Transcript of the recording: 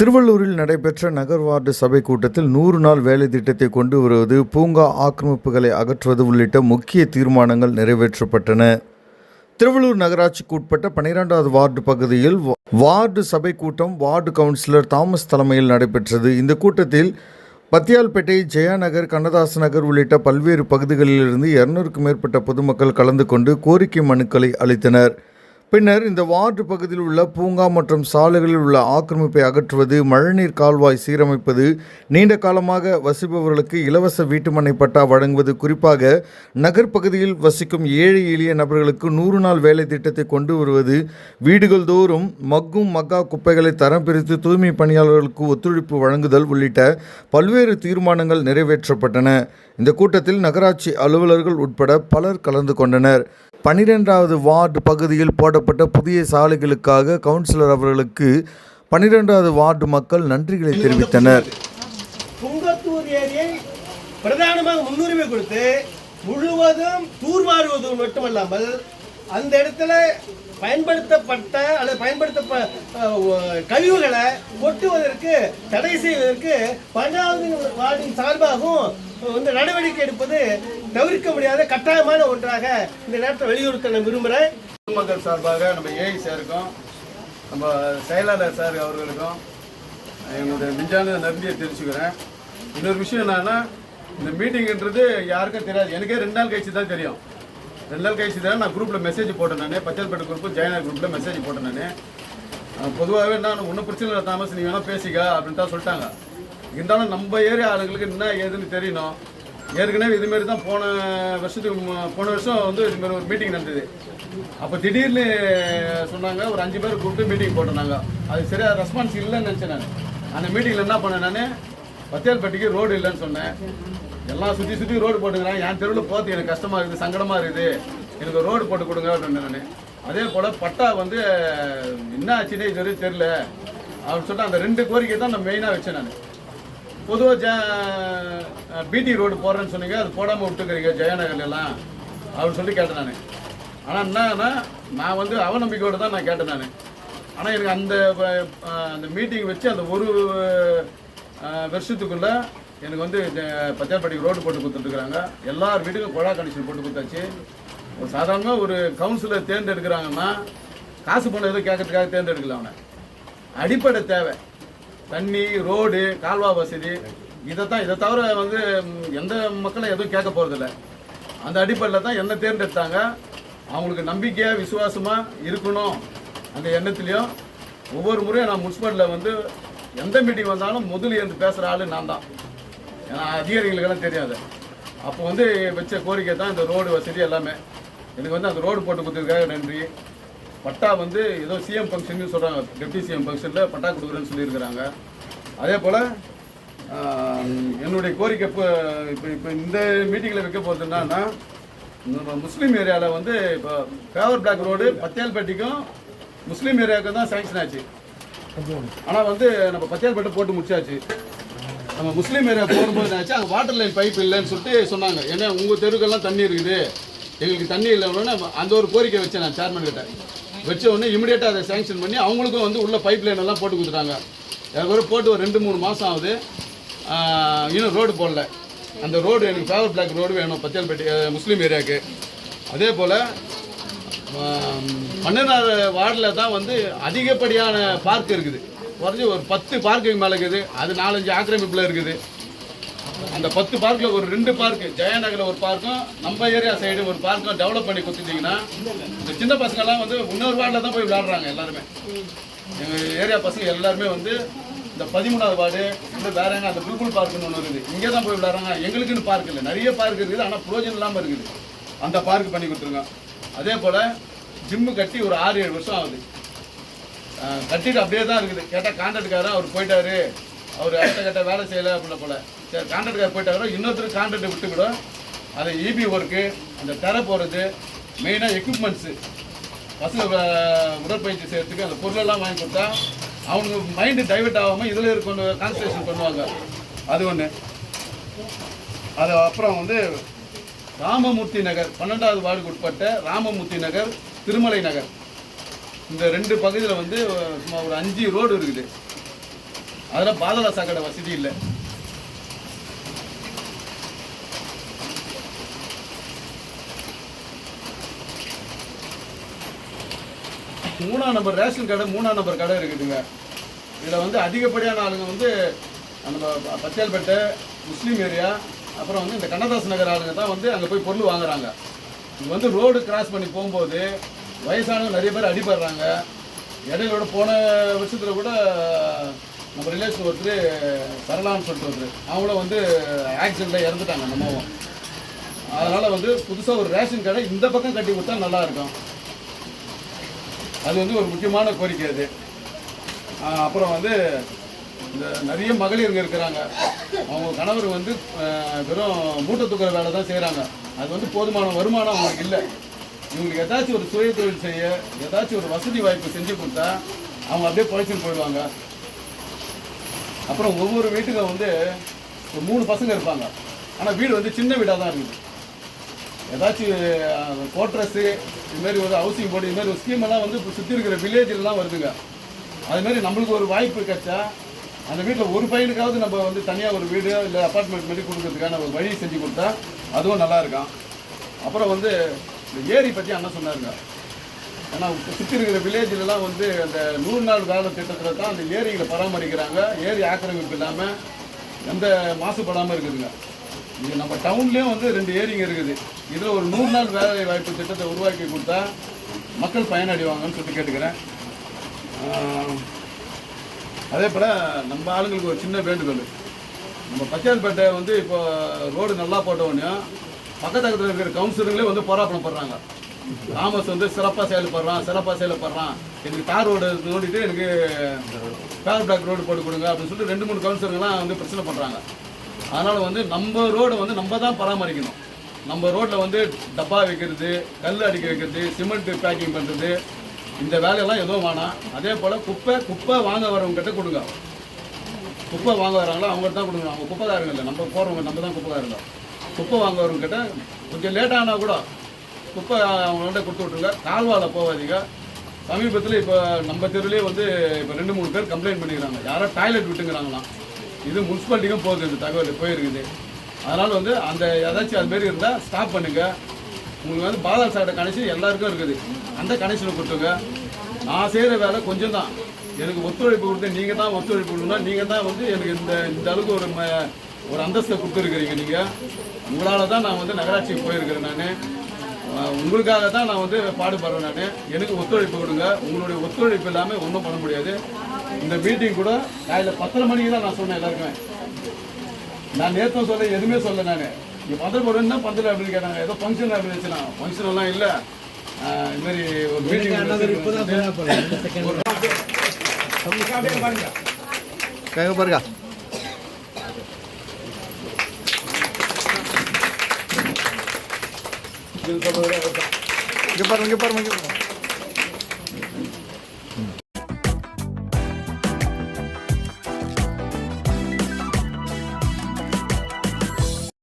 திருவள்ளூரில் நடைபெற்ற நகர் வார்டு சபை கூட்டத்தில் நூறு நாள் வேலை திட்டத்தை கொண்டு வருவது பூங்கா ஆக்கிரமிப்புகளை அகற்றுவது உள்ளிட்ட முக்கிய தீர்மானங்கள் நிறைவேற்றப்பட்டன. திருவள்ளூர் நகராட்சிக்கு உட்பட்ட பனிரெண்டாவது வார்டு பகுதியில் வார்டு சபை கூட்டம் வார்டு கவுன்சிலர் தாமஸ் தலைமையில் நடைபெற்றது. இந்த கூட்டத்தில் பத்தியால்பேட்டை ஜெயாநகர் கண்ணதாசன் நகர் உள்ளிட்ட பல்வேறு பகுதிகளிலிருந்து இருநூறுக்கும் மேற்பட்ட பொதுமக்கள் கலந்து கொண்டு கோரிக்கை மனுக்களை அளித்தனர். பின்னர் இந்த வார்டு பகுதியில் உள்ள பூங்கா மற்றும் சாலைகளில் உள்ள ஆக்கிரமிப்பை அகற்றுவது மழைநீர் கால்வாய் சீரமைப்பது நீண்ட காலமாக வசிப்பவர்களுக்கு இலவச வீட்டுமனை பட்டா வழங்குவது குறிப்பாக நகர்ப்பகுதியில் வசிக்கும் ஏழை எளிய நபர்களுக்கு நூறு நாள் வேலை திட்டத்தை கொண்டு வருவது வீடுகள் தோறும் மக்கும் மக்கா குப்பைகளை தரம் பிரித்து தூய்மை பணியாளர்களுக்கு ஒத்துழைப்பு வழங்குதல் உள்ளிட்ட பல்வேறு தீர்மானங்கள் நிறைவேற்றப்பட்டன. இந்த கூட்டத்தில் நகராட்சி அலுவலர்கள் உட்பட பலர் கலந்து கொண்டனர். பன்னிரெண்டாவது வார்டு பகுதியில் போடப்பட்ட புதிய சாலைகளுக்காக கவுன்சிலர் அவர்களுக்கு பன்னிரெண்டாவது வார்டு மக்கள் நன்றிகளை தெரிவித்தனர். குங்கத்தூர் ஏரியை பிரதானமாக முன்னுரிமை கொடுத்து முழுவதும் தூர்வாருவது மட்டுமல்லாமல் அந்த இடத்துல பயன்படுத்தப்பட்ட அல்லது பயன்படுத்த கழிவுகளை கொட்டுவதற்கு தடை செய்வதற்கு பன்னாவது வார்டின் சார்பாகவும் வந்து நடவடிக்கை எடுப்பது தவிர்க்க முடியாத கட்டாயமான ஒன்றாக இந்த நேரத்தில் வலியுறுத்த நான் விரும்புகிறேன் பொதுமக்கள் சார்பாக நம்ம ஏஐ சாருக்கும் நம்ம செயலாளர் சார் அவர்களுக்கும் எங்களுடைய நெஞ்சான நன்றியை தெரிஞ்சுக்கிறேன் இன்னொரு விஷயம் என்னன்னா இந்த மீட்டிங்ன்றது யாருக்கும் தெரியாது. எனக்கே ரெண்டு நாள் கழிச்சு தான் தெரியும். ரெண்டு நாள் கழிச்சு தான் நான் குரூப்பில் மெசேஜ் போட்டேன் நான். பச்சல்பேட்டை குரூப்பு ஜெயனா குரூப்பில் மெசேஜ் போட்டேன் நான். பொதுவாகவே நான் ஒன்றும் பிரச்சனை இல்லை தாமஸ் நீங்கள் வேணால் பேசிக்க அப்படின்னு தான் சொல்லிட்டாங்க. இருந்தாலும் நம்ம ஏரியா ஆளுங்களுக்கு என்ன ஏதுன்னு தெரியணும். ஏற்கனவே இதுமாரி தான் போன வருஷத்துக்கு போன வருஷம் வந்து இதுமாரி ஒரு மீட்டிங் நடந்தது. அப்போ திடீர்னு சொன்னாங்க ஒரு அஞ்சு பேர் கூப்பிட்டு மீட்டிங் போட்டிருந்தாங்க. அது சரியாக ரெஸ்பான்ஸ் இல்லைன்னு நினச்சேன் நான். அந்த மீட்டிங்கில் என்ன பண்ணேன் நான் பத்தியால்பட்டிக்கு ரோடு இல்லைன்னு சொன்னேன். எல்லாம் சுற்றி சுற்றி ரோடு போட்டுக்கிறாங்க. என் தெருவில் போகிறது எனக்கு கஷ்டமாக இருக்குது சங்கடமாக இருக்குது. எனக்கு ரோடு போட்டு கொடுங்க அப்படின்னு நான். அதே போல் பட்டா வந்து என்ன ஆச்சுன்னே இது வரைக்கும் தெரில அப்படின்னு சொல்லிட்டு அந்த ரெண்டு கோரிக்கை தான் நான் மெயினாக வச்சேன் நான். பொதுவாக ஜ பிடி ரோடு போடுறேன்னு சொன்னீங்க அது போடாமல் விட்டுக்கிறீங்க ஜெயநகர்ல எல்லாம் அப்படின்னு சொல்லி கேட்டேன் நான். ஆனால் என்னன்னா நான் வந்து அவநம்பிக்கையோடு தான் நான் கேட்டேன் நான். ஆனால் எனக்கு அந்த அந்த மீட்டிங் வச்சு அந்த ஒரு வருஷத்துக்குள்ளே வருஷத்துக்குள்ள எனக்கு வந்து பச்சாப்பட்டிக்கு ரோடு போட்டு கொடுத்துட்டுருக்குறாங்க. எல்லார் வீட்டுக்கும் குழா கனெக்ஷன் போட்டு கொடுத்தாச்சு. ஒரு சாதாரணமாக ஒரு கவுன்சிலர் தேர்ந்தெடுக்கிறாங்கன்னா காசு பணம் எதுவும் கேட்கறதுக்காக தேர்ந்தெடுக்கல அவனை. அடிப்படை தேவை. தண்ணி ரோடு கால்வா வசதி. இதை தான் இதை தவிர வந்து எந்த மக்களும் எதுவும் கேட்க போகிறதில்ல அந்த அடிப்படையில் தான் என்ன தேர்ந்தெடுத்தாங்க. அவங்களுக்கு நம்பிக்கையாக விசுவாசமாக இருக்கணும் அந்த எண்ணத்துலேயும். ஒவ்வொரு முறையும் நான் முனிசிபாலிட்டியில் வந்து எந்த மீட்டிங் வந்தாலும் முதல் இருந்து பேசுகிற ஆள் நான் தான். ஏன்னா அதிகாரிகளுக்கெல்லாம் தெரியாது. அப்போ வந்து வச்ச கோரிக்கை தான் இந்த ரோடு வசதி எல்லாமே. எனக்கு வந்து அந்த ரோடு போட்டு கொடுத்ததுக்காக நன்றி. பட்டா வந்து ஏதோ சிஎம் ஃபங்க்ஷன் சொல்கிறாங்க டெப்டி சிஎம் ஃபங்க்ஷனில் பட்டா கொடுக்குறேன்னு சொல்லியிருக்கிறாங்க. அதே போல் என்னுடைய கோரிக்கை இப்போ இப்போ இப்போ இந்த மீட்டிங்கில் வைக்க போகிறது என்னன்னா நம்ம முஸ்லீம் ஏரியாவில் வந்து இப்போ பேவர் பிளாக் ரோடு பத்தியால்பட்டிக்கும் முஸ்லீம் ஏரியாவுக்கு தான் சேங்ஷன் ஆச்சு. ஆனால் வந்து நம்ம பத்தியால்பட்டு போட்டு முடிச்சாச்சு. நம்ம முஸ்லீம் ஏரியா போகும்போது என்னாச்சு? அங்கே வாட்டர் லைன் பைப் இல்லைன்னு சொல்லிட்டு சொன்னாங்க. ஏன்னா உங்கள் தெருக்கெல்லாம் தண்ணி இருக்குது. எங்களுக்கு தண்ணி இல்லைன்னு அந்த ஒரு கோரிக்கை வச்சேன் நான் சேர்மன் கிட்ட. வச்ச உடனே இமிடியேட்டாக அதை சேங்ஷன் பண்ணி அவங்களுக்கும் வந்து உள்ள பைப் லைன் எல்லாம் போட்டு கொடுத்துட்டாங்க. எனக்கு ஒரு போட்டு ஒரு ரெண்டு மூணு மாதம் ஆகுது. இன்னும் ரோடு போடல. அந்த ரோடு எனக்கு ஃபேவர் பிளாக் ரோடு வேணும் பத்தியால்பேட்டை முஸ்லீம் ஏரியாவுக்கு அதே போல் பன்னெண்டாவது வார்டில் தான் வந்து அதிகப்படியான பார்க் இருக்குது. குறைஞ்சி ஒரு பத்து பார்க்குக்கு மேலே இருக்குது. அது நாலஞ்சு ஆக்கிரமிப்பில் இருக்குது. அந்த பத்து பார்க்கில் ஒரு ரெண்டு பார்க்கு ஜெயநகரில் ஒரு பார்க்கும் நம்ம ஏரியா சைடு ஒரு பார்க்கும் டெவலப் பண்ணி கொடுத்துட்டிங்கன்னா இந்த சின்ன பசங்கள்லாம் வந்து இன்னொரு வார்டில் தான் போய் விளையாடுறாங்க எல்லாருமே. எங்கள் ஏரியா பசங்க எல்லாருமே வந்து இந்த பதிமூணாவது வார்டு இல்லை வேற எங்க அந்த புல்புல் பார்க்குன்னு ஒன்று இருக்குது. இங்கே தான் போய் விளையாடுறாங்க. எங்களுக்குன்னு பார்க் இல்லை. நிறைய பார்க் இருக்குது. ஆனால் புரோஜனம் இல்லாமல் இருக்குது. அந்த பார்க் பண்ணி கொடுத்துருங்க. அதே போல் ஜிம்மு கட்டி ஒரு ஆறு ஏழு வருஷம் ஆகுது. கட்டிட்டு அப்படியே தான் இருக்குது. கேட்டால் கான்ட்ராக்டுக்காரன் அவர் போயிட்டாரு. அவர் அடுத்த கட்ட வேலை செய்யலை அப்படின்ன போல். கான்ட்ராக்டர் கான்ட்ராக்டுக்கார் போயிட்டாரோ இன்னொருத்தர் கான்ட்ராக்டர் விட்டு கூட இபி ஒர்க்கு அந்த தர போகிறது மெயினாக எக்யூப்மெண்ட்ஸு பசங்க வ- உடற்பயிற்சி செய்யறதுக்கு அந்த பொருளெல்லாம் வாங்கி கொடுத்தா அவனுக்கு மைண்டு டைவெர்ட் ஆகாமல் இதில் இருக்க கான்சன்ட்ரேஷன் பண்ணுவாங்க. அது ஒன்று அது அப்புறம் வந்து ராமமூர்த்தி நகர் பன்னெண்டாவது வார்டுக்கு உட்பட்ட ராமமூர்த்தி நகர் திருமலை நகர். இந்த ரெண்டு பகுதியில் வந்து சும்மா ஒரு அஞ்சு ரோடு இருக்குது. அதில் பாதாள சாக்கடை வசதி இல்லை. மூணாம் நம்பர் ரேஷன் கடை மூணாம் நம்பர் கடை இருக்குதுங்க. இதில் வந்து அதிகப்படியான ஆளுங்க வந்து நம்ம பச்சேல்பேட்டை முஸ்லீம் ஏரியா அப்புறம் வந்து இந்த கண்ணதாஸ் நகர் ஆளுங்க தான் வந்து அங்கே போய் பொருள் வாங்குறாங்க. இது வந்து ரோடு கிராஸ் பண்ணி போகும்போது வயசானவங்க நிறைய பேர் அடிபடுறாங்க. இடையிலோட போன வருஷத்தில் கூட நம்ம ரிலேஷன் ஒருத்தர் சரளான்னு சொல்லிட்டு ஒருத்தர் அவங்களும் வந்து ஆக்சிடெண்ட்டில் இறந்துட்டாங்க நம்மவும் அதனால் வந்து புதுசாக ஒரு ரேஷன் கடை இந்த பக்கம் கட்டி கொடுத்தா நல்லாயிருக்கும் அது வந்து ஒரு முக்கியமான கோரிக்கை அது. அப்புறம் வந்து இந்த நிறைய மகளிருங்க இருக்கிறாங்க. அவங்க கணவர் வந்து வெறும் மூட்டை தூக்குற வேலை தான் செய்கிறாங்க அது வந்து போதுமான வருமானம் அவங்களுக்கு இல்லை. இவங்களுக்கு ஏதாச்சும் ஒரு சுய தொழில் செய்ய ஏதாச்சும் ஒரு வசதி வாய்ப்பு செஞ்சு கொடுத்தா அவங்க அப்படியே பொழைச்சிட்டு போயிடுவாங்க. அப்புறம் ஒவ்வொரு வீட்டுக்கும் வந்து ஒரு மூணு பசங்க இருப்பாங்க. ஆனால் வீடு வந்து சின்ன வீடாக தான் இருக்குது. ஏதாச்சும் கோட்ரஸ்ஸு இதுமாரி ஒரு ஹவுசிங் போர்டு இதுமாரி ஒரு ஸ்கீம் எல்லாம் வந்து இப்போ சுற்றி இருக்கிற வில்லேஜிலலாம் வருதுங்க. அதுமாரி நம்மளுக்கு ஒரு வாய்ப்பு கிடைச்சா அந்த வீட்டில் ஒரு பையனுக்காவது நம்ம வந்து தனியாக ஒரு வீடு இல்லை அப்பார்ட்மெண்ட் மாதிரி கொடுக்கறதுக்கான ஒரு வழி செஞ்சு கொடுத்தா அதுவும் நல்லா இருக்கும். அப்புறம் வந்து இந்த ஏரி பற்றி அண்ணன் சொன்னாருங்க. ஏன்னா சுற்றி இருக்கிற வில்லேஜ்லலாம் வந்து அந்த நூறு நாள் வேலை திட்டத்தில் தான் அந்த ஏரிகளை பராமரிக்கிறாங்க. ஏரி ஆக்கிரமிப்பு இல்லாமல் எந்த மாசுபடாமல் இருக்குதுங்க. இங்கே நம்ம டவுன்லேயும் வந்து ரெண்டு ஏரிங்க இருக்குது. இதில் ஒரு நூறு நாள் வேலை வாய்ப்பு திட்டத்தை உருவாக்கி கொடுத்தா மக்கள் பயனடைவாங்கன்னு சொல்லி கேட்டுக்கிறேன். அதே போல் நம்ம ஆளுங்களுக்கு ஒரு சின்ன வேண்டுகோள். நம்ம பச்சையார்பேட்டை வந்து இப்போ ரோடு நல்லா போட்டவொடனே பக்கத்து பக்கத்தில் இருக்கிற கவுன்சிலர்களே வந்து போராட்டம் படுறாங்க தாமஸ் வந்து சிறப்பாக செயல்படுறான் சிறப்பாக செயல்படுறான். எனக்கு தார் ரோடு நோண்டிட்டு எனக்கு பேர் பிளாக் ரோடு போட்டு கொடுங்க அப்படின்னு சொல்லிட்டு ரெண்டு மூணு கவுன்சிலர்லாம் வந்து பிரச்சனை பண்ணுறாங்க அதனால் வந்து நம்ம ரோடை வந்து நம்ம தான் பராமரிக்கணும். நம்ம ரோட்டில் வந்து டப்பா வைக்கிறது கல் அடிக்க வைக்கிறது சிமெண்ட் பேக்கிங் பண்ணுறது இந்த வேலையெல்லாம் எதுவும் வேணாம். அதே போல் குப்பை குப்பை வாங்க வரவங்ககிட்ட கொடுங்க. குப்பை வாங்க வராங்களோ அவங்ககிட்ட தான் கொடுங்க. அவங்க குப்பைக்காரங்க இல்லை நம்ம போகிறவங்க நம்ம தான் குப்பைக்காரங்க. குப்பை வாங்க வரவங்ககிட்ட கொஞ்சம் லேட்டாக ஆனால் கூட குப்பை அவங்கள்ட்ட கொடுத்து விட்ருங்க கால்வால போகாதீங்க. சமீபத்தில் இப்போ நம்ம தெருவிலே வந்து இப்போ ரெண்டு மூணு பேர் கம்ப்ளைண்ட் பண்ணிக்கிறாங்க. யாரோ டாய்லெட் விட்டுங்கிறாங்களாம். இது முனிசிபாலிட்டிக்கும் போகுது இந்த தகவல் போயிருக்குது அதனால் வந்து அந்த ஏதாச்சும் அது மாரி இருந்தால் ஸ்டாப் பண்ணுங்க. உங்களுக்கு வந்து பாதாள சாக்கடை கனெக்ஷன் எல்லாருக்கும் இருக்குது. அந்த கனெக்ஷனை கொடுத்துங்க நான் செய்கிற வேலை கொஞ்சம் தான் எனக்கு ஒத்துழைப்பு கொடுத்து நீங்கள் தான் ஒத்துழைப்பு கொடுக்கணும் நீங்கள் தான் வந்து எனக்கு இந்த இந்த அளவுக்கு ஒரு ம- ஒரு அந்தஸ்தை கொடுத்துருக்குறீங்க நீங்கள் உங்களால் தான் நான் வந்து நகராட்சிக்கு போயிருக்கிறேன் நான். உங்களுக்காக தான் நான் வந்து பாடுபடுறேன் நான். எனக்கு ஒத்துழைப்பு கொடுங்க. உங்களுடைய ஒத்துழைப்பு இல்லாமல் ஒன்றும் பண்ண முடியாது. இந்த மீட்டிங் கூட காலையில் பத்தரை மணிக்கு தான் நான் சொன்னேன் எல்லாருக்குமே. நான் நேற்றும் சொல்ல எதுவுமே சொல்ல நான். நீ பந்தல் போடுன்னா பந்தல் அப்படின்னு கேட்டாங்க. ஏதோ ஃபங்க்ஷன் அப்படின்னு வச்சுனா ஃபங்க்ஷன் எல்லாம் இல்லை. இது மாதிரி ஒரு மீட்டிங் கேங்க பாருங்க. இங்க பாருங்க இங்க பாருங்க இங்க பாருங்க.